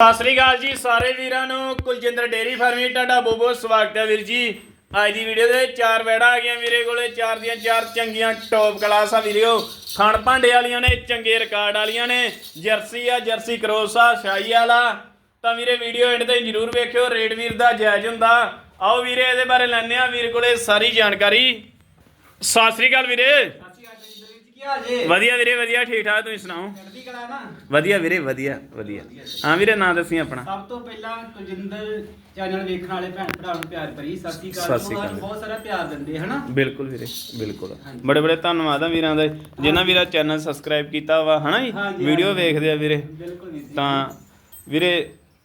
ਸਤਿ ਸ੍ਰੀ ਅਕਾਲ ਜੀ ਸਾਰੇ ਵੀਰਾਂ ਨੂੰ। ਕੁਲਜਿੰਦਰ ਡੇਰੀ ਫਾਰਮਿੰਗ ਤੁਹਾਡਾ ਬਹੁਤ ਬਹੁਤ ਸਵਾਗਤ ਹੈ ਵੀਰ ਜੀ। ਅੱਜ ਦੀ ਵੀਡੀਓ ਦੇ ਚਾਰ ਵੈੜਾ ਆ ਗਈਆਂ ਵੀਰੇ ਕੋਲੇ, ਚਾਰ ਦੀਆਂ ਚਾਰ ਚੰਗੀਆਂ ਟੌਪ ਕਲਾਸ ਆ ਵੀਰਿਓ ਖਾਣ ਭਾਂਡੇ ਵਾਲੀਆਂ ਨੇ, ਚੰਗੇ ਰਿਕਾਰਡ ਵਾਲੀਆਂ ਨੇ। ਜਰਸੀ ਆ, ਜਰਸੀ ਕਰੋਸ ਆ, ਸ਼ਾਹੀ ਵਾਲਾ। ਤਾਂ ਵੀਰੇ ਵੀਡੀਓ ਐਂਡ ਤੇ ਜਰੂਰ ਵੇਖਿਓ, ਰੇਟ ਵੀਰ ਦਾ ਜਾਇਜ਼ ਹੁੰਦਾ। ਆਓ ਵੀਰੇ ਇਹਦੇ ਬਾਰੇ ਲੈਣੇ ਆ ਵੀਰ ਕੋਲੇ ਸਾਰੀ ਜਾਣਕਾਰੀ। ਸਤਿ ਸ੍ਰੀ ਅਕਾਲ ਵੀਰੇ। ਕੀ ਹਾਲ ਜੇ ਵਧੀਆ ਵੀਰੇ ਵਧੀਆ ਠੀਕ ਠਾਕ ਤੁਸੀਂ ਸੁਣਾਓ? ਚੜ੍ਹਦੀ ਕਲਾ ਨਾ। ਵਧੀਆ ਵੀਰੇ ਵਧੀਆ ਵਧੀਆ। ਹਾਂ ਵੀਰੇ ਨਾਂ ਦੱਸੀ ਆਪਣਾ। ਸਭ ਤੋਂ ਪਹਿਲਾਂ ਕੁਲਜਿੰਦਰ ਚੈਨਲ ਵੇਖਣ ਵਾਲੇ ਭੈਣ ਭਰਾ ਨੂੰ ਪਿਆਰ ਭਰੀ ਸਤਿ ਸ੍ਰੀ ਸਤਿ ਅਕਾਲ। ਸ੍ਰੀ ਬਹੁਤ ਸਾਰਾ ਪਿਆਰ ਦਿੰਦੇ ਹਨਾ? ਬਿਲਕੁਲ ਵੀਰੇ ਬਿਲਕੁਲ। ਬੜੇ ਬੜੇ ਧੰਨਵਾਦ ਆ ਵੀਰਾਂ ਦਾ। ਜਿਨ੍ਹਾਂ ਵੀਰਾਂ ਚੈਨਲ ਸਬਸਕ੍ਰਾਈਬ ਕੀਤਾ ਵਾ ਹਨਾ ਜੀ? ਹਾਂਜੀ, ਵੀਡੀਓ ਹਾਂਜੀ। ਵੇਖਦੇ ਆ ਵੀਰੇ। ਬਿਲਕੁਲ ਵੀਰ ਜੀ। ਤਾਂ ਵੀਰੇ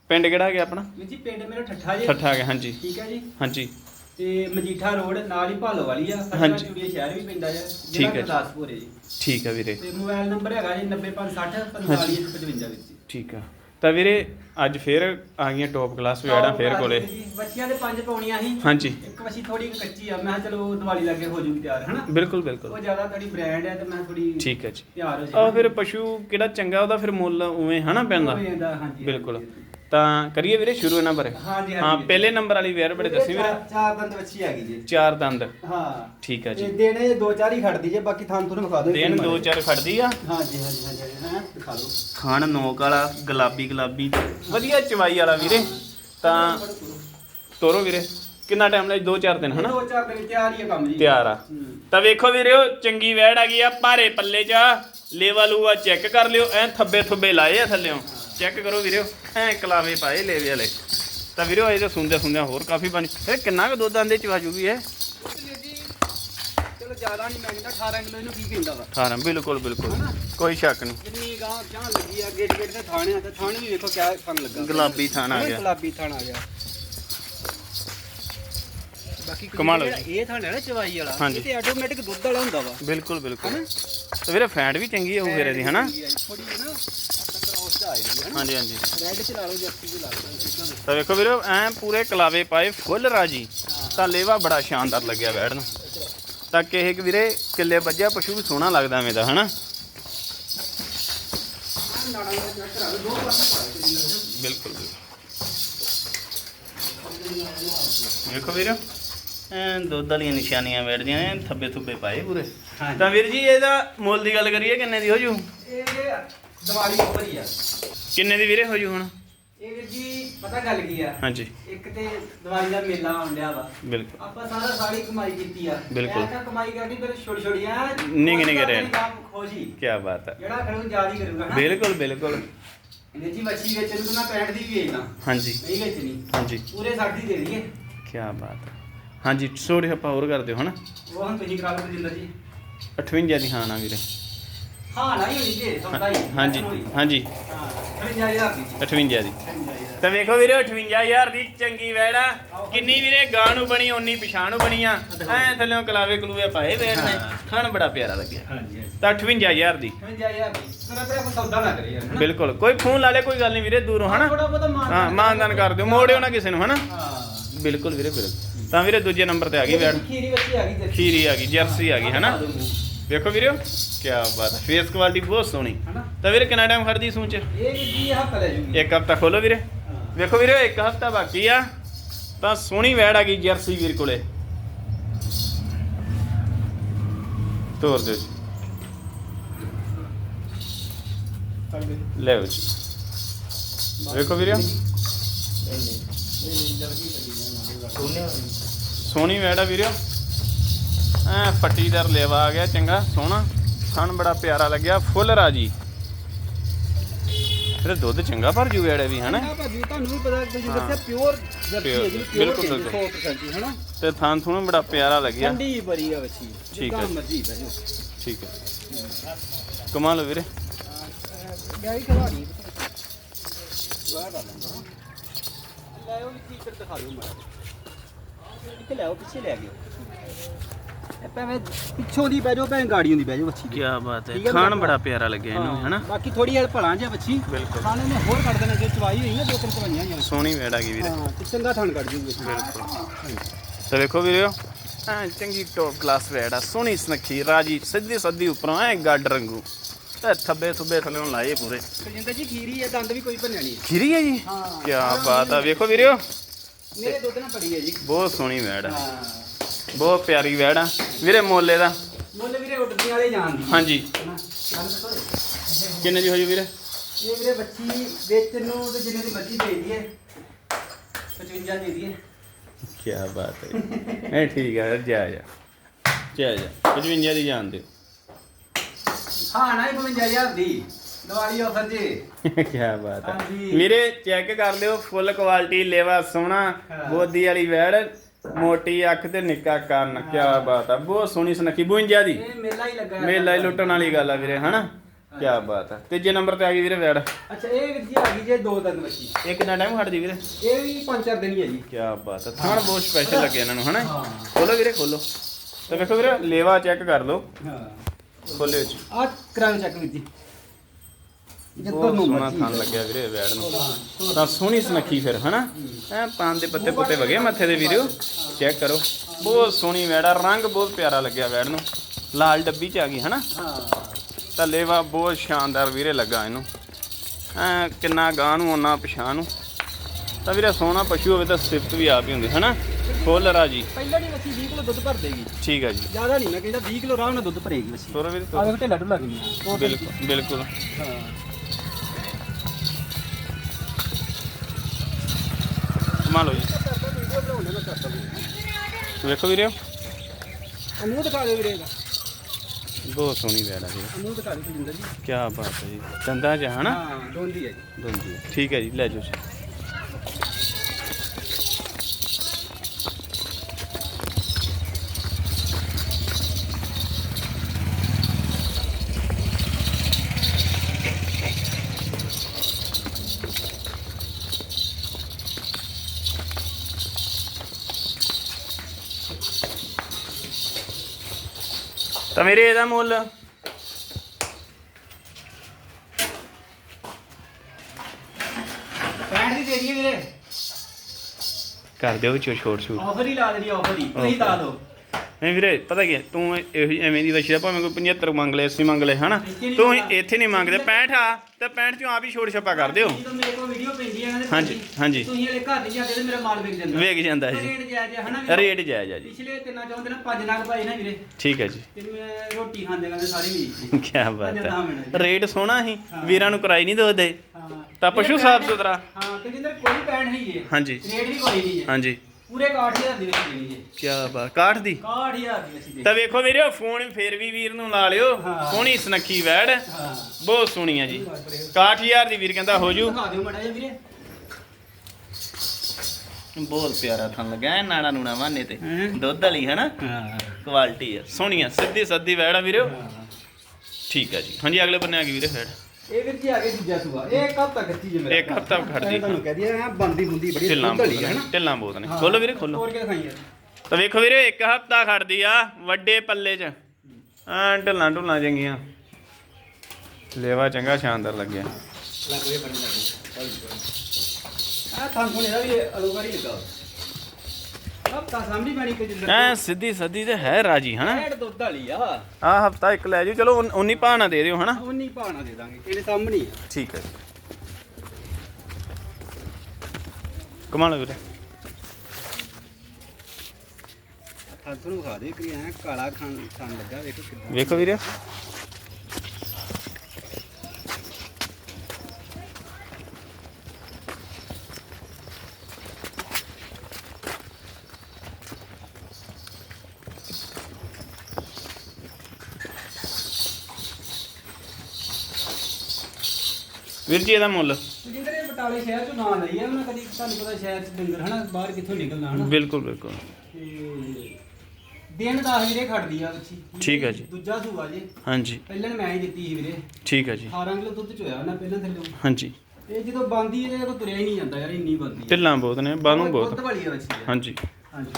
ਪਿੰਡ ਕਿਹੜਾ ਗਿਆ ਆਪਣਾ? ਵੀਰ ਜੀ ਪਿੰਡ ਮੇਰਾ ਠੱਠਾ ਜੀ। ਠੱਠਾ ਗਿਆ ਹਾਂਜੀ। ਠੀਕ ਹੈ ਜੀ? ਹਾਂਜੀ। ਤੇ ਮਜੀਠਾ ਰੋਡ ਨਾਲ ਹੀ ਭਾਲੋ ਵਾਲੀ ਆ ਸੱਚਾ ਹਾਂਜੀ। ਚੂੜੀਆ ਸ਼ਹਿਰ ਵੀ ਪੈਂਦਾ ਜੀ ਠੀਕ ਹੈ ਜੀ। ਗੁਰਦਾਸਪੁਰ ਹੈ ਜੀ। ਠੀਕ ਆ ਵੀਰੇ। ਤੇ ਮੋਬਾਈਲ ਨੰਬਰ ਹੈਗਾ ਜੀ 90560 4555 ਵਿੱਚ ਜੀ। ਠੀਕ ਆ। ਤਾਂ ਵੀਰੇ ਅੱਜ ਫੇਰ ਆ ਗਈਆਂ ਟੌਪ ਕਲਾਸ ਵੈੜਾਂ ਫੇਰ ਕੋਲੇ। ਬੱਚੀਆਂ ਦੇ ਪੰਜ ਪਾਉਣੀਆਂ ਸੀ। ਹਾਂਜੀ। ਇੱਕ ਵਸੀ ਥੋੜੀ ਕੱਚੀ ਆ ਮੈਂ ਕਿਹਾ ਚਲੋ ਦੀਵਾਲੀ ਲੱਗੇ ਹੋ ਜੂਗੀ ਤਿਆਰ ਹਨਾ? ਬਿਲਕੁਲ ਉਹ ਬਿਲਕੁਲ ਜ਼ਿਆਦਾ ਥੋੜੀ ਬ੍ਰਾਂਡ ਹੈ ਤੇ ਮੈਂ ਥੋੜੀ ਠੀਕ ਹੈ ਜੀ। ਤਿਆਰ ਹੋ ਆ ਫਿਰ ਪਸ਼ੂ ਕਿਹੜਾ ਚੰਗਾ ਉਹਦਾ ਫਿਰ ਮੁੱਲ ਉਵੇਂ ਹਨਾ ਪੈਂਦਾ? ਹਾਂਜੀ ਬਿਲਕੁਲ। ਤਾਂ ਕਰੀਏ ਵੀਰੇ ਸ਼ੁਰੂ ਇਹਨਾਂ ਬਾਰੇ? ਹਾਂਜੀ ਹਾਂ ਪਹਿਲੇ ਨੰਬਰ ਵਾਲੀ ਵੇਰ ਬੜੇ ਦੱਸੀ ਵੀਰੇ। ਚਾਰ- ਚਾਰ ਦੰਦ ਵੱਛੀ ਹੈਗੀ ਜੀ। ਚਾਰ ਦੰਦ। ਹਾਂ। ਠੀਕ ਆ ਜੀ। ਦੇਣੇ ਦੋ ਚਾਰ ਹੀ ਖੜਦੀ ਜੇ ਬਾਕੀ ਥਾਂ ਤੁਹਾਨੂੰ ਵਿਖਾ ਦਿਓ ਦੇਣ ਦੋ ਚਾਰ ਖੜਦੀ ਆ। ਹਾਂਜੀ ਹਾਂਜੀ ਹਾਂਜੀ ਹਾਂ ਦਿਖਾ ਦਿਓ। ਖਾਣ ਨੋਕ ਵਾਲਾ ਗੁਲਾਬੀ ਗੁਲਾਬੀ। ਵਧੀਆ ਚਵਾਈ ਵਾਲਾ ਵੀਰੇ। ਤਾਂ ਤੋਰੋ ਵੀਰੇ। ਕਿੰਨਾ ਟਾਈਮ ਲੱਗ ਦੋ ਚਾਰ ਦਿਨ ਹਨਾ? ਦੋ ਚਾਰ ਦਿਨ ਤਿਆਰ ਹੀ ਆ ਕੰਮ ਜੀ। ਤਿਆਰ ਆ। ਹੂੰ। ਤਾਂ ਵੇਖੋ ਵੀਰੇ ਉਹ ਚੰਗੀ ਵੈੜ ਆ ਗਈ ਆ ਭਾਰੇ ਪੱਲੇ ਚ ਆ। ਲੇਵਲ ਆ ਚੈੱਕ ਕਰ ਲਿਓ ਐ ਥੱਬੇ ਥੁੱਬੇ ਲਾਏ ਆ ਥੱਲਿਓਂ। ਚੈੱਕ ਕਰੋ ਵੀਰੇ। ਐ ਕਲਾਵੇ ਪਾਏ ਲੇਵੇ ਵਾਲੇ। ਤਾਂ ਵੀਰੇ ਇਹ ਤਾਂ ਸੁੰਦੇ ਸੁੰਦੇ ਹੋਰ ਕਾਫੀ ਬਣ ਇਹ ਕਿੰਨਾ ਕੁ ਦੁੱਧ ਆਂਦੇ ਚ ਵਾਜੂਗੀ ਇਹ? ਜੀ, ਚਲੋ ਜ਼ਿਆਦਾ ਨਹੀਂ ਮੈਂ ਕਹਿੰਦਾ 18 ਕਿਲੋ ਇਹਨੂੰ ਕੀ ਕਹਿੰਦਾ ਵਾ। 18 ਬਿਲਕੁਲ ਬਿਲਕੁਲ। ਕੋਈ ਸ਼ੱਕ ਨਹੀਂ। ਜਿੰਨੀ ਗਾਂ ਚਾਹ ਲੱਗੀ ਆ ਗੇਟ ਗੇਟ ਤੇ ਥਾਣੇ ਆ ਤੇ ਥਾਣੇ ਵੀ ਵੇਖੋ ਕਿਆ ਥਣ ਲੱਗਾ। ਗੁਲਾਬੀ ਥਣ ਆ ਗਿਆ। ਗੁਲਾਬੀ ਥਣ ਆ ਗਿਆ। ਬਾਕੀ ਕਮਾਲ ਇਹ ਥਣ ਨਾ ਚਵਾਈ ਵਾਲਾ। ਇਹ ਤੇ ਆਟੋਮੈਟਿਕ ਦੁੱਧ ਵਾਲਾ ਹੁੰਦਾ ਵਾ। ਬਿਲਕੁਲ ਬਿਲਕੁਲ। ਤਾਂ ਵੀਰੇ ਫੈਟ ਵੀ ਚੰਗੀ ਹੋਊ ਫਿਰ ਇਹਦੀ ਹਨਾ? ਥੋੜੀ ਜਿਹੀ ਨਾ ਦਾ ਆਈ ਹੈ ਨਾ ਹਾਂਜੀ ਹਾਂਜੀ। ਰੈੱਡ ਚ ਲਾ ਲਓ ਜਰਸੀ ਚ ਲਾ ਲਓ ਇੱਦਾਂ ਦੇ। ਤਾਂ ਵੇਖੋ ਵੀਰੋ ਐ ਪੂਰੇ ਕਲਾਵੇ ਪਾਏ ਫੁੱਲ ਰਾਜੀ। ਤਾਂ ਲੇਵਾ ਬੜਾ ਸ਼ਾਨਦਾਰ ਲੱਗਿਆ ਨੂੰ ਤਾਂ ਕਿਸੇ ਕੁ ਵੀਰੇ ਕਿੱਲੇ ਵੱਜਿਆ ਪਸ਼ੂ ਵੀ ਸੋਹਣਾ ਲੱਗਦਾ ਐਵੇਂ ਦਾ ਹਨਾ। ਬਿਲਕੁਲ ਵੇਖੋ ਵੀਰੋ ਐ ਦੁੱਧ ਵਾਲੀਆਂ ਨਿਸ਼ਾਨੀਆਂ ਬੈਠਦੀਆਂ ਐ ਥੱਬੇ ਥੁੱਬੇ ਪਾਏ ਪੂਰੇ। ਤਾਂ ਵੀਰ ਜੀ ਇਹਦਾ ਮੁੱਲ ਦੀ ਗੱਲ ਕਰੀਏ ਕਿੰਨੇ ਦੀ ਹੋ ਜੂ? ਇਹ ਦੀਵਾਲੀ ਉੱਪਰ ਆ। ਕਿੰਨੇ ਦੀ ਵੀਰੇ ਹੋ ਜੂ ਹੁਣ? ਇਹ ਵੀਰ ਜੀ ਪਤਾ ਗੱਲ ਕੀ ਆ? ਹਾਂਜੀ। ਇੱਕ ਤੇ ਦੀਵਾਲੀ ਦਾ ਮੇਲਾ ਆਉਣ ਡਿਆ ਵਾ। ਬਿਲਕੁਲ। ਆਪਾਂ ਸਾਰਾ ਸਾਰੀ ਕਮਾਈ ਕੀਤੀ ਆ। ਬਿਲਕੁਲ। ਐਸਾ ਕਮਾਈ ਕਰਨੀ ਪਰ ਛੋਟੀ ਛੋਟੀਆਂ ਨਿੱਘੇ ਨਿੱਘੇ ਰੇਟ। ਖੋਜੀ ਕੀ ਬਾਤ ਹੈ ਜਿਹੜਾ ਖੜੂ ਯਾਦ ਹੀ ਕਰੂਗਾ ਨਾ ਬਿਲਕੁਲ ਬਿਲਕੁਲ। ਇਹਦੇ ਜੀ ਮੱਛੀ ਵੇਚਣ ਨੂੰ ਤਾਂ ਮੈਂ 65 ਦੀ ਵੀ ਵੇਚਦਾ। ਹਾਂਜੀ। ਨਹੀਂ ਵੇਚਣੀ। ਹਾਂਜੀ। ਪੂਰੇ 60 ਦੀ ਦੇ ਦਈਏ। ਕੀ ਬਾਤ ਹੈ ਹਾਂਜੀ ਥੋੜੇ ਆਪਾਂ ਹੋਰ ਕਰ ਦਿਓ ਹਨਾ? ਉਹ ਹੁਣ ਤੁਸੀਂ ਕਰਾ ਲਓ ਜਿੰਦਰ ਜੀ। 58 ਦੀ ਹਾਂ ਨਾ ਵੀਰੇ। ਹਾਂ ਨਹੀਂ ਹੋਣੀ ਜੀ ਹੀ ਹਾਂਜੀ ਹਾਂਜੀ। ਹਾਂ 58000 ਦੀ। 58 ਦੀ। ਤਾਂ ਵੇਖੋ ਵੀਰੇ 58000 ਦੀ ਚੰਗੀ ਵੈੜਾ ਕਿੰਨੀ ਵੀਰੇ ਗਾਂ ਨੂੰ ਬਣੀ ਓਨੀ ਪਿਛਾਂ ਨੂੰ ਬਣੀ ਆ। ਐ ਥੱਲੇੋਂ ਕਲਾਵੇ ਕਲੂਵੇ ਪਾਏ ਵੇੜ ਨੇ। ਖਾਣ ਬੜਾ ਪਿਆਰਾ ਲੱਗਿਆ। ਹਾਂਜੀ ਤਾਂ 58000 ਦੀ। 58000 ਦੀ। ਭਰਾ ਕੋਈ ਸੌਦਾ ਨਾ ਕਰੇ ਯਾਰ? ਬਿਲਕੁਲ। ਕੋਈ ਫੋਨ ਲਾ ਲੇ ਕੋਈ ਗੱਲ ਨਹੀਂ ਵੀਰੇ ਦੂਰੋਂ ਹਨਾ? ਹਾਂ ਮਾਨਦਾਨ ਕਰ ਦਿਓ। ਮੋੜਿਓ ਨਾ ਕਿਸੇ ਨੂੰ ਹਨਾ? ਹਾਂ। ਬਿਲਕੁਲ ਵੀਰੇ ਬਿਲਕੁਲ। ਤਾਂ ਵੀਰੇ ਦੂਜੇ ਨੰਬਰ ਤੇ ਆ ਗਈ ਵੈੜ। ਖੀਰੀ ਬੱਚੀ ਆ ਗਈ ਖੀਰੀ ਆ ਗਈ ਜਰਸੀ ਆ ਗਈ ਹਨਾ? ਵੇਖੋ ਵੀਰੇ ਕੀ ਬਾਤ ਹੈ। ਫੇਸ ਕੁਆਲਿਟੀ ਬਹੁਤ ਸੋਹਣੀ। ਤਾਂ ਵੀਰੇ ਕਿੰਨਾ ਟਾਈਮ ਖੜਦੀ ਸੂਚ ਇਹ ਵੀ ਜੀ ਹੱਥ ਲੈ ਜੂਗੀ। ਇੱਕ ਹਫਤਾ ਖੋਲੋ ਵੀਰੇ। ਵੇਖੋ ਵੀਰੇ ਇੱਕ ਹਫਤਾ ਬਾਕੀ ਆ। ਤਾਂ ਸੋਹਣੀ ਵੈੜ ਆ ਗਈ ਜਰਸੀ ਵੀਰ ਕੋਲੇ। ਤੋਰ ਦਿਓ ਜੀ। ਲੈਓ ਜੀ। ਵੇਖੋ ਵੀਰੇ ਸੋਹਣੀ ਵੈੜ ਆ ਵੀਰੇ ਐ ਫੱਟੀਦਾਰ ਲੇਵਾ ਆ ਗਿਆ ਚੰਗਾ ਸੋਹਣਾ। ਥਣ ਬੜਾ ਪਿਆਰਾ ਲੱਗਿਆ ਫੁੱਲ ਰਾਜੀ। ਫਿਰ ਦੁੱਧ ਚੰਗਾ ਭਰ ਜੂ ਵੈੜੇ ਵੀ ਹਨਾ? ਹਾਂ ਭਾਜੀ ਤੁਹਾਨੂੰ ਵੀ ਪਤਾ ਤੁਸੀਂ ਹਾਂ। ਦੱਸਿਆ ਪਿਓਰ ਜਰਸੀ ਹੈ ਜੀ Pure, ਬਿਲਕੁਲ, ਬਿਲਕੁਲ। 100% ਹੀ, ਹਨਾ? ਤੇ ਥਾਂ ਥੂਣ ਬੜਾ ਪਿਆਰਾ ਲੱਗਿਆ। ਠੰਡੀ ਬਰੀ ਆ ਬੱਚੀ ਠੀਕ ਹੈ। ਮਰਜ਼ੀ ਠੀਕ ਹੈ। ਕਮਾਲ ਵੀਰੇ। ਗਾਈ ਵਾਹ ਲੈ ਉਹ ਟੀਚਰ ਦਿਖਾ ਦਿਓ ਮੈਂ ਇੱਥੇ ਲੈ ਆਓ ਪਿੱਛੇ ਲੈ ਗਿਓ ਇਹ ਭਾਵੇਂ ਪਿੱਛੋਂ ਦੀ ਬੈਜੋ ਭਾਵੇਂ ਗਾੜੀਆਂ ਦੀ ਬੈਜੋ ਬੱਚੀ ਕੀ ਬਾਤ ਹੈ। ਠੀਕ ਹੈ ਖਾਣ ਵੀਰੇ? ਬੜਾ ਪਿਆਰਾ ਲੱਗਿਆ ਇਹਨੂੰ ਹਾਂ, ਹਨਾ? ਬਾਕੀ ਥੋੜੀ ਹਲ ਭਲਾਂ ਜਿਹਾ ਬੱਚੀ ਬਿਲਕੁਲ। ਖਾਣੇ ਨੇ ਹੋਰ ਕੱਢ ਦੇਣਾ ਜੇ ਚਵਾਈ ਹੋਈ ਨਾ ਦੋ ਤਿੰਨ ਚਵਾਈਆਂ ਹੋਈਆਂ ਸੋਹਣੀ ਵੈੜ ਆ ਗਈ ਵੀਰੇ। ਹਾਂ ਤੇ ਚੰਗਾ ਥਣ ਕੱਢ ਜੂਗੀ। ਬਿਲਕੁਲ। ਤਾਂ ਵੇਖੋ ਵੀਰੇ ਐ ਚੰਗੀ ਟੌਪ ਕਲਾਸ ਵੈੜ ਆ ਸੋਹਣੀ ਸੁਨੱਖੀ ਰਾਜੀ ਸਿੱਧੀ ਸੱਦੀ ਉੱਪਰੋਂ ਐ ਗੱਡ ਰੰਗੂ। ਤੇ ਥੱਬੇ ਸੁੱਬੇ ਥੱਲੇ ਲਾਏ ਪੂਰੇ। ਕੁਲਜਿੰਦਰ ਜੀ ਖੀਰੀ ਹੈ ਦੰਦ ਵੀ ਕੋਈ ਭੰਨਿਆ ਨਹੀਂ ਖੀਰੀ ਹੈ ਜੀ? ਹਾਂ। ਕੀ ਬਾਤ ਆ। ਵੇਖੋ ਵੀਰਿਓ। ਮੇਰੇ ਦੁੱਧ ਨਾਲ ਪੜੀ ਹੈ ਜੀ। ਬਹੁਤ ਸੋਹਣੀ ਵੈੜ। ਆ ਹਾਂ। ਬਹੁਤ ਪਿਆਰੀ ਵੈੜ ਆ। ਵੀਰੇ ਮੋਲੇ ਦਾ। ਮੁੱਲ ਵੀਰੇ ਉੱਡਦੀਆਂ ਵਾਲੇ ਜਾਣਦੀ ਹਾਂਜੀ। ਹਨਾ? ਗੱਲ ਦੱਸੋ ਕਿੰਨੇ ਦੀ ਹੋ ਜੂ ਵੀਰੇ? ਇਹ ਵੀਰੇ ਬੱਚੀ ਵੇਚਣ ਨੂੰ ਤੇ ਜਿੰਨੇ ਦੀ ਮਰਜ਼ੀ ਦੇ ਦਈਏ। 55 ਦੇ ਦਈਏ। ਕੀ ਬਾਤ ਹੈ। ਨਹੀਂ ਠੀਕ ਹੈ ਜਾ ਜਾ ਜਾ ਜਾ 55 ਦੀ ਜਾਣ ਦਿਓ। ਹਾਂ ਨਾ 55000 ਦੀ। ਦੀਵਾਲੀ ਆਫਰ ਜੀ। ਕੀ ਬਾਤ ਹੈ ਹਾਂਜੀ। ਵੀਰੇ ਚੈੱਕ ਕਰ ਲਿਓ ਫੁੱਲ ਕੁਆਲਿਟੀ ਲੇਵਾ ਸੋਹਣਾ ਹਾਂ। ਬੋਦੀ ਵਾਲੀ ਵੈੜ। ਮੋਟੀ ਅੱਖ ਤੇ ਨਿੱਕਾ ਕੰਨ ਕੀ ਬਾਤ ਆ। ਬਹੁਤ ਸੋਹਣੀ ਸੁਨੱਖੀ 52 ਦੀ? ਇਹ ਮੇਲਾ ਹੀ ਲੱਗਾ ਹੈ। ਮੇਲਾ ਹੀ ਲੁੱਟਣ ਵਾਲੀ ਗੱਲ ਆ ਵੀਰੇ ਹਨਾ? ਕੀ ਬਾਤ ਆ। ਤੀਜੇ ਨੰਬਰ ਤੇ ਆ ਗਈ ਵੀਰੇ ਵੈੜ। ਅੱਛਾ ਇਹ ਵੀਰ ਜੀ ਆ ਗਈ ਜੇ ਦੋ ਦੰਦ ਬੱਚੀ ਇਹ ਕਿੰਨਾ ਟਾਈਮ ਖੜਦੀ ਵੀਰੇ? ਇਹ ਵੀ ਪੰਜ ਚਾਰ ਦਿਨ ਹੀ ਹੈ ਜੀ। ਕੀ ਬਾਤ ਆ। ਥਾਣ ਬਹੁਤ ਸਪੈਸ਼ਲ ਲੱਗੇ ਇਹਨਾਂ ਨੂੰ ਹਨਾ? ਖੋਲੋ ਵੀਰੇ ਖੋਲੋ। ਤੇ ਵੇਖੋ ਵੀਰੇ ਲੇਵਾ ਚੈੱਕ ਕਰ ਲਓ। ਹਾਂ। ਖੋਲੇ ਵਿੱਚ ਆ ਕਰਾਂ ਚੈੱਕ ਵੀਰ ਜੀ। ਬਹੁਤ ਸੋਹਣਾ ਥਣ ਲੱਗਿਆ ਵੀਰੇ ਵੈੜ ਨੂੰ। ਤਾਂ ਸੋਹਣੀ ਸੁਨੱਖੀ ਫਿਰ ਹਨਾ? ਐ ਪਾਨ ਦੇ ਪੱਤੇ ਪੁੱਤੇ ਵਗੇ ਮੱਥੇ ਦੇ ਵੀਰਿਓ ਚੈੱਕ ਕਰੋ। ਬਹੁਤ ਸੋਹਣੀ ਵੈੜ ਰੰਗ ਬਹੁਤ ਪਿਆਰਾ ਲੱਗਿਆ ਵੈੜ ਨੂੰ। ਲਾਲ ਡੱਬੀ ਚ ਆ ਗਈ ਹਨਾ? ਤਾਂ ਲੇਵਾ ਬਹੁਤ ਸ਼ਾਨਦਾਰ ਵੀਰੇ ਲੱਗਾ ਇਹਨੂੰ। ਐ ਕਿੰਨਾ ਗਾਂ ਨੂੰ ਉਹਨਾਂ ਪਛਾਣ ਨੂੰ। ਤਾਂ ਵੀਰੇ ਸੋਹਣਾ ਪਸ਼ੂ ਹੋਵੇ ਤਾਂ ਸਿਫਤ ਵੀ ਆਪ ਹੀ ਹੁੰਦੀ ਹਨਾ? ਫੁੱਲ ਰਾਜੀ ਪਹਿਲਾਂ ਦੀ ਬੱਚੀ 20 ਕਿਲੋ ਦੁੱਧ ਭਰ ਦੇਗੀ ਠੀਕ ਹੈ ਜੀ। ਜ਼ਿਆਦਾ ਨਹੀਂ ਮੈਂ ਕਹਿੰਦਾ 20 ਕਿਲੋ ਆਰਾਮ ਨਾਲ ਦੁੱਧ ਭਰੇਗੀ ਬੱਚੀ ਤੋਰੋ ਵੀਰੇ ਆ ਤੋਰੋ। ਵੇਖ ਢਿੱਲਾ ਢੁੱਲਾ ਕਿੰਨੀ। ਬਿਲਕੁਲ ਬਿਲਕੁਲ। ਹਾਂ। ਲਓ ਜੀ। ਵੇਖੋ ਵੀਰੇ। ਅਮੂਹ ਦਿਖਾ ਦਿਓ ਵੀਰੇ ਇਹਦਾ। ਬਹੁਤ ਸੋਹਣੀ ਵੈੜ ਆ ਵੀਰੇ। ਅਮੂਹ ਦਿਖਾ ਦਿਓ ਜਿੰਦਰ ਜੀ। ਕੀ ਬਾਤ ਹੈ ਜੀ। ਦੰਦਾਂ 'ਚ ਹਨਾ? ਹਾਂ ਦੋਂਦੀ ਹੈ ਜੀ। ਦੋਂਦੀ ਠੀਕ ਹੈ ਜੀ ਲੈ ਜਾਓ ਜੀ। ਤਾਂ ਮੇਰੇ ਇਹਦਾ ਮੁੱਲ? ਪੈਂਟ ਦੀ ਦੇ ਦਈਏ ਵੀਰੇ। ਕਰ ਦਿਓ ਵਿੱਚੋਂ ਛੋਟ ਛੂਟ ਆਫਰ ਹੀ ਲਾ ਦੇਣੀ ਆਫਰ ਹੀ। ਤੁਸੀਂ ਲਾ ਦਿਓ। ਨਹੀਂ ਵੀਰੇ ਪਤਾ ਕੀ ਹੈ, ਤੂੰ ਇਹੋ ਐਵੇਂ ਦੀ ਵਸ਼ੀ ਭਾਵੇਂ ਕੋਈ 75 ਮੰਗ ਲੈ 80 ਮੰਗ ਲੈ ਹਨਾ? ਤੂੰ ਇੱਥੇ ਨਹੀਂ ਮੰਗਦੇ। 65 ਆ ਤੇ 65 ਚੋਂ ਆਪ ਹੀ ਛੋੜ ਛੱਪਾ ਕਰ ਦਿਓ ਜਦੋਂ ਮੇਰੇ ਕੋਲ ਵੀਡੀਓ ਪੈਂਦੀ ਹੈ ਹਾਂਜੀ, ਹਾਂਜੀ। ਤੁਸੀਂ ਹਲੇ ਘਰ ਨਹੀਂ ਜਾਂਦੇ ਤੇ ਮੇਰਾ ਮਾਲ ਵਿਕ ਜਾਂਦਾ। ਵੇਖ ਜਾਂਦਾ ਹੈ ਜੀ ਰੇਟ ਜਾਇਜ਼ ਹੈ ਹਨਾ ਵੀਰੇ? ਰੇਟ ਜਾਇਜ਼ ਆ ਜੀ। ਪਿਛਲੇ ਤਿੰਨਾਂ ਚੌਂ ਦਿਨ ਪੰਜ ਨਗ ਭਾਈ ਨਾ ਵੀਰੇ। ਠੀਕ ਹੈ ਜੀ। ਤੇ ਮੈਂ ਰੋਟੀ ਖਾਂਦੇ ਖਾਂਦੇ ਸਾਰੀ ਵੀ ਕੀ ਬਾਤ ਹੈ। ਰੇਟ ਸੋਹਣਾ ਹੀ ਹਾਂ। ਵੀਰਾਂ ਨੂੰ ਕਰਾਈ ਨਹੀਂ ਦੋਦੇ ਹਾਂ। ਤਾਂ ਪਸ਼ੂ ਸਾਫ਼ ਸੁਥਰਾ। ਹਾਂ ਤੇ ਜਿੰਦਰ ਕੋਈ ਪੈਣ ਨਹੀਂ ਜੇ ਹਾਂਜੀ। ਰੇਟ ਵੀ ਕੋਈ ਨਹੀਂ ਜੇ ਹਾਂਜੀ। ਪੂਰੇ 60000 ਦੀ ਵਿੱਚ ਦੇਣੀ ਜੇ ਕੀ ਬਾਤ ਕਾਠ ਦੀ? 61000 ਦੀ ਅਸੀਂ ਦੇ ਤਾਂ ਵੇਖੋ ਵੀਰੇ ਫੋਨ ਫੇਰ ਵੀ ਵੀਰ ਨੂੰ ਲਾ ਲਿਓ। ਹਾਂ। ਸੋਹਣੀ ਸੁਨੱਖੀ ਵੈੜ। ਹਾਂ। ਬਹੁਤ ਸੋਹਣੀ ਆ ਜੀ। 61000 ਦੀ ਵੀਰ ਕਹਿੰਦਾ ਹੋ ਜੂ। ਦਿਖਾ ਦਿਓ ਮੜਾ ਜੀ ਵੀਰੇ। ਬਹੁਤ ਪਿਆਰਾ ਥਣ ਲੱਗਾ ਐ ਨਾੜਾ ਨੂਣਾ ਵਾਨੇ ਤੇ। ਹੈਂ? ਦੁੱਧ ਵਾਲੀ ਹਨਾ? ਹਾਂ। ਕੁਆਲਿਟੀ ਆ। ਸੋਹਣੀ ਆ ਸਿੱਧੀ ਸੱਦੀ ਵੈੜ ਆ ਵੀਰੇ। ਠੀਕ ਆ ਜੀ। ਹਾਂਜੀ ਅਗਲੇ ਬੰਨੇ ਆ ਗਈ ਵੀਰੇ ਫੇਰ ਇਹ ਵੀਰ ਜੀ ਆ ਗਿਆ ਦੂਜਾ ਸੂਆ। ਇਹ ਕਦ ਤੱਕ ਕੱਚੀ ਜੇ ਮੇਰਾ ਇੱਕ ਹਫ਼ਤਾ ਖੜਦੀ। ਇਹ ਤੁਹਾਨੂੰ ਕਹਿ ਦਿਆ ਹੈ ਬੰਦੀ ਬੁੰਦੀ ਬੜੀ ਢਿੱਲਾਂ ਦੁੱਧ ਵਾਲੀ ਬੋਤ ਹੈ ਨੇ ਨਾ। ਢਿੱਲਾਂ ਬੋਤ ਨੇ। ਖੋਲੋ ਵੀਰੇ ਖੋਲੋ। ਤੋੜ ਕੇ ਦਿਖਾਈ ਯਾਰ ਤਾਂ ਵੇਖੋ ਵੀਰੇ ਇੱਕ ਹਫਤਾ ਖੜਦੀ ਆ ਵੱਡੇ ਪੱਲੇ 'ਚ। ਆ ਢਿੱਲਾਂ ਢੁੱਲਾਂ ਚੰਗੀਆਂ ਲੇਵਾ ਚੰਗਾ ਸ਼ਾਨਦਾਰ ਲੱਗਿਆ। ਲੱਗ ਵੇ ਬੜੀ ਲੱਗ ਆ ਥਾਂ ਕੋਲ ਇਹਦਾ ਵੀ ਅਲੋਗਾਰੀ ਲੱਗਾ। ਆਪ ਤਾਂ ਸਾਹਮਣੇ ਬਣੀ ਕੋਈ ਜਿੰਦਰ ਐ ਸਿੱਧੀ ਸੱਦੀ ਤੇ ਹੈ ਰਾਜੀ ਹਨਾ? ਐਡ ਦੁੱਧ ਵਾਲੀ ਆ। ਆ ਹਫਤਾ ਇੱਕ ਲੈ ਜਾਓ ਚਲੋ ਉਨ- ਉਨੀ ਭਾਅ ਨਾ ਦੇ ਦਿਓ ਹਨਾ? ਉਨੀ ਭਾਣਾ ਦੇ ਦਾਂਗੇ। ਇਹਦੇ ਸਾਹਮਣੇ ਆ। ਠੀਕ ਹੈ ਕਮਾਲ ਵੀਰੇ। ਹਾਂ ਤੁਹਾਨੂੰ ਖਾ ਦੇ ਕਿ ਐ ਕਾਲਾ ਖਾਣ ਖਾਣ ਲੱਗਾ ਵੇਖੋ ਕਿੱਦਾਂ। ਵੇਖੋ ਵੀਰੇ। ਵੀਰ ਜੀ ਇਹਦਾ ਮੁੱਲ। ਜਿੰਦਰ ਇਹ ਬਟਾਲੇ ਸ਼ਹਿਰ ਚੋਂ ਨਾਂ ਲਈ ਆ ਮੈਂ ਕਦੀ ਤੁਹਾਨੂੰ ਪਤਾ ਸ਼ਹਿਰ ਚ ਡੰਗਰ ਹਨਾ ਬਾਹਰ ਕਿੱਥੋਂ ਨਿਕਲਣਾ ਹਨਾ। ਬਿਲਕੁਲ ਬਿਲਕੁਲ। ਤੇ ਦਿਨ 10 ਵੀਰੇ ਖੜਦੀ ਆ ਬੱਚੀ। ਠੀਕ ਹੈ ਜੀ। ਦੂਜਾ ਸੂਆ ਜੇ। ਹਾਂਜੀ। ਪਹਿਲਾਂ ਮੈਂ ਹੀ ਦਿੱਤੀ ਸੀ ਵੀਰੇ। ਠੀਕ ਹੈ ਜੀ। 18 ਕਿਲੋ ਦੁੱਧ ਚੋਇਆ ਨਾ ਪਹਿਲਾਂ ਥੱਲੇ। ਹਾਂਜੀ। ਇਹ ਜਦੋਂ ਬੰਦੀ ਇਹਦੇ ਕੋਲ ਤੁਰਿਆ ਹੀ ਨਹੀਂ ਜਾਂਦਾ ਯਾਰ ਇੰਨੀ ਬੰਦੀ ਢਿੱਲਾਂ ਬਹੁਤ ਨੇ ਬਾਹਰੋਂ ਦੁੱਧ ਬਹੁਤ। ਵਾਲੀ ਆ ਬੱਚੀ ਆ। ਹਾਂਜੀ। ਹਾਂਜੀ।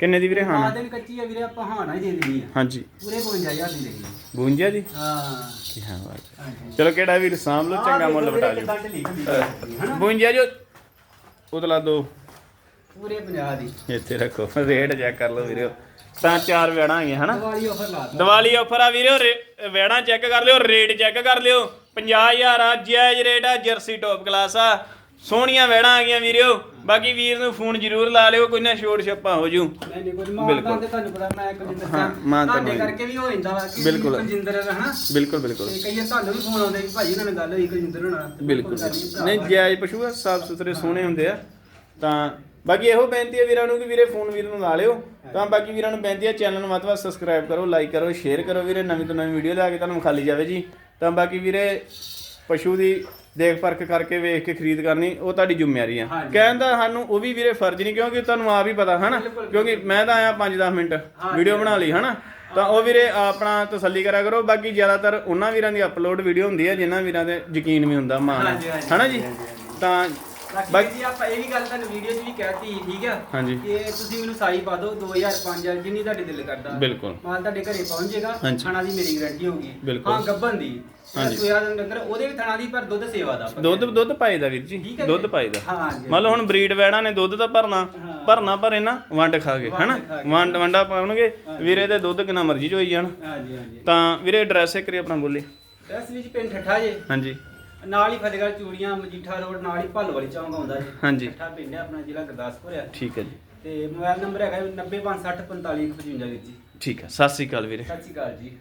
ਕਿੰਨੇ ਦੀ ਵੀਰੇ ਹਾਂ ਦਿਨ ਕੱਚੀ ਆ ਵੀਰੇ ਆਪਾਂ ਹਾਣਾ ਹੀ ਦੇ ਦੇਣੀ ਆ। ਹਾਂਜੀ। ਪੂਰੇ 55000 ਦੀ ਲੱਗੀ 52 ਦੀ? ਹਾਂ। ਕੀ ਹਾਂ ਬਾਤ ਹੈ। ਚਲੋ ਕਿਹੜਾ ਵੀਰ ਸਾਂਭ ਲਓ ਚੰਗਾ ਮੁੱਲ ਬਟਾ ਲਿਓ। 52 ਜੋ ਉਤਲਾ ਦੋ। ਪੂਰੇ 50 ਦੀ। ਇੱਥੇ ਰੱਖੋ ਰੇਟ ਚੈੱਕ ਕਰ ਲਓ ਵੀਰੇ। ਤਾਂ ਚਾਰ ਵਿਆੜਾਂ ਆਈਆਂ ਹਨਾ? ਦੀਵਾਲੀ ਆਫਰ ਲਾ ਦਿੱਤਾ ਦੀਵਾਲੀ ਆਫਰ ਆ ਵੀਰੇ ਵੈੜਾਂ ਚੈੱਕ ਕਰ ਲਿਓ ਰੇਟ ਚੈੱਕ ਕਰ ਲਿਓ। 50000 ਆ ਜਾਇਜ਼ ਰੇਟ ਆ ਜਰਸੀ ਟੌਪ ਕਲਾਸ ਆ। ਸੋਹਣੀਆਂ ਵੈੜਾਂ ਆ ਗਈਆਂ ਵੀਰਿਓ। ਬਾਕੀ ਵੀਰ ਨੂੰ ਫੋਨ ਜ਼ਰੂਰ ਲਾ ਲਿਓ ਕੋਈ ਨਾ ਛੋੜ ਛੱਪਾ ਹੋ ਜੂ। ਨਹੀਂ ਨਹੀਂ ਕੋਈ ਬਿਲਕੁਲ। ਮਾਨਦਾਨ ਤੇ ਤੁਹਾਨੂੰ ਪਤਾ ਮੈਂ ਕੁਲਜਿੰਦਰ ਹਾਂ, ਮਾਨਤਾਨ ਤੁਹਾਡੇ ਹੋਈ। ਕਰਕੇ ਵੀ ਹੋ ਜਾਂਦਾ ਵਾ ਕਿ ਬਿਲਕੁਲ। ਕੁਲਜਿੰਦਰ ਹਨਾ ਬਿਲਕੁਲ ਬਿਲਕੁਲ। ਤੇ ਕਈ ਵਾਰ ਤੁਹਾਨੂੰ ਵੀ ਫੋਨ ਆਉਂਦੇ ਵੀ ਭਾਜੀ ਉਹਨਾਂ ਨਾਲ ਗੱਲ ਹੋਈ ਕੁਲਜਿੰਦਰ ਹੋਣਾ। ਬਿਲਕੁਲ ਨਹੀਂ ਜਾਇਜ਼ ਪਸ਼ੂ ਆ ਸਾਫ਼ ਸੁਥਰੇ ਸੋਹਣੇ ਹੁੰਦੇ ਆ। ਤਾਂ ਬਾਕੀ ਇਹੋ ਬੇਨਤੀ ਹੈ ਵੀਰਾਂ ਨੂੰ ਕਿ ਵੀਰੇ ਫੋਨ ਵੀਰ ਨੂੰ ਲਾ ਲਿਓ। ਤਾਂ ਬਾਕੀ ਵੀਰਾਂ ਨੂੰ ਬੇਨਤੀ ਹੈ ਚੈਨਲ ਨੂੰ ਵੱਧ ਤੋਂ ਵੱਧ ਸਬਸਕ੍ਰਾਈਬ ਕਰੋ ਲਾਈਕ ਕਰੋ ਸ਼ੇਅਰ ਕਰੋ ਵੀਰੇ। ਨਵੀਂ ਤੋਂ ਨਵੀਂ ਵੀਡੀਓ ਲਿਆ ਕੇ ਤੁਹਾਨੂੰ ਖਾਲੀ ਜਾਵੇ ਜੀ। ਤਾਂ ਬਾਕੀ ਵੀਰੇ ਪਸ਼ੂ ਦੀ ਦੇਖ ਪਰਖ ਕਰਕੇ ਵੇਖ ਕੇ ਖਰੀਦ ਕਰਨੀ ਉਹ ਤੁਹਾਡੀ ਜ਼ਿੰਮੇਵਾਰੀ ਆ। ਹਾਂਜੀ। ਕਹਿਣ ਦਾ ਸਾਨੂੰ ਉਹ ਵੀ ਵੀਰੇ ਫਰਜ਼ ਨਹੀਂ ਕਿਉਂਕਿ ਤੁਹਾਨੂੰ ਆਪ ਹੀ ਪਤਾ ਹਨਾ? ਬਿਲਕੁਲ, ਕਿਉਂਕਿ ਮੈਂ ਤਾਂ ਆਇਆ 5-10 ਮਿੰਟ। ਵੀਡੀਓ ਬਣਾ ਲਈ ਹਨਾ? ਤਾਂ ਉਹ ਵੀਰੇ ਆਪਣਾ ਤਸੱਲੀ ਕਰਿਆ ਕਰੋ ਬਾਕੀ ਜ਼ਿਆਦਾਤਰ ਉਹਨਾਂ ਵੀਰਾਂ ਦੀ ਅਪਲੋਡ ਵੀਡੀਓ ਹੁੰਦੀ ਹੈ ਜਿਨ੍ਹਾਂ ਵੀਰਾਂ ਤੇ ਯਕੀਨ ਵੀ ਹੁੰਦਾ ਮਾਨ ਹਾਂਜੀ, ਹਾਂਜੀ, ਹਨਾ ਜੀ। ਤਾਂ ਬਾਕੀ ਜੀ ਆਪਾਂ ਇਹ ਵੀ ਗੱਲ ਤੁਹਾਨੂੰ ਵੀਡੀਓ 'ਚ ਵੀ ਕਹਿਤੀ ਠੀਕ ਆ ਹਾਂਜੀ। ਕਿ ਤੁਸੀਂ ਮੈਨੂੰ ਸਾਈ ਪਾ ਦਿਓ 2000 5000 ਜਿੰਨੀ ਤੁਹਾਡੇ ਦਿਲ ਕਰਦਾ ਬਿਲਕੁਲ। ਮਾਲ ਤੁਹਾਡੇ ਘਰੇ ਪਹੁੰਚ ਜਾਏਗਾ ਹਾਂਜੀ। ਥਣਾ ਦੀ ਮੇਰੀ ਗਾਰੰਟੀ ਹੋਊਗੀ ਬਿਲਕੁਲ। ਹਾਂ ਗੱਬਨ ਦੀ ਹਾਂਜੀ। ਸੋਇਆ ਦੇ ਡੰਗਰ ਉਹਦੇ ਵੀ ਥਣਾ ਦੀ ਪਰ ਦੁੱਧ ਸੇਵਾ ਦਾ ਦੁੱਧ ਦੁੱਧ ਪਾਈਦਾ ਵੀਰ ਜੀ ਠੀਕ ਹੈ ਦੁੱਧ ਜੀ। ਪਾਈਦਾ ਹਾਂ ਹਾਂਜੀ ਮੰਨ ਲਓ ਹੁਣ ਬਰੀਡ ਵੈੜਾਂ ਨੇ ਦੁੱਧ ਤਾਂ ਭਰਨਾ ਹਾਂ। ਭਰਨਾ ਭਰੇ ਨਾ ਵੰਡ ਖਾ ਕੇ ਵੰਡ ਹਨਾ ਖਾ ਕੇ। ਵੰਡ ਵੰਡਾ ਪਾਉਣਗੇ। ਵੀਰੇ ਦੇ ਦੁੱਧ ਕਿੰਨਾ ਮਰਜ਼ੀ ਚ ਹੋਈ ਜਾਣ ਹਾਂਜੀ ਹਾਂਜੀ ਤਾਂ ਵੀਰੇ ਐਡਰੈਸ ਇੱਕ ਵਾਰੀ ਆਪਣਾ ਬੋਲੇ ਇਸ ਵਿੱਚ ਪਿੰਡ ਠੱਠਾ ਜੇ ਹਾਂਜੀ ਨਾਲ ਹੀ ਫਤਿਹਗੜ੍ਹ ਚੂੜੀਆਂ ਮਜੀਠਾ ਰੋਡ ਨਾਲ ਹੀ ਭੱਲ ਵਾਲੀ ਚੌਂਕ ਆਉਂਦਾ ਜੀ। ਹਾਂਜੀ। ਠੱਠਾ ਪਿੰਡ ਹੈ ਆਪਣਾ ਜ਼ਿਲ੍ਹਾ ਗੁਰਦਾਸਪੁਰ ਹੈ। ਠੀਕ ਹੈ ਜੀ। ਤੇ ਮੋਬਾਈਲ ਨੰਬਰ ਹੈਗਾ 905604555 ਵੀਰ ਜੀ। ਠੀਕ ਹੈ ਸਤਿ ਸ੍ਰੀ ਅਕਾਲ ਵੀਰੇ। ਸਤਿ ਸ਼੍ਰੀ ਅਕਾਲ ਜੀ।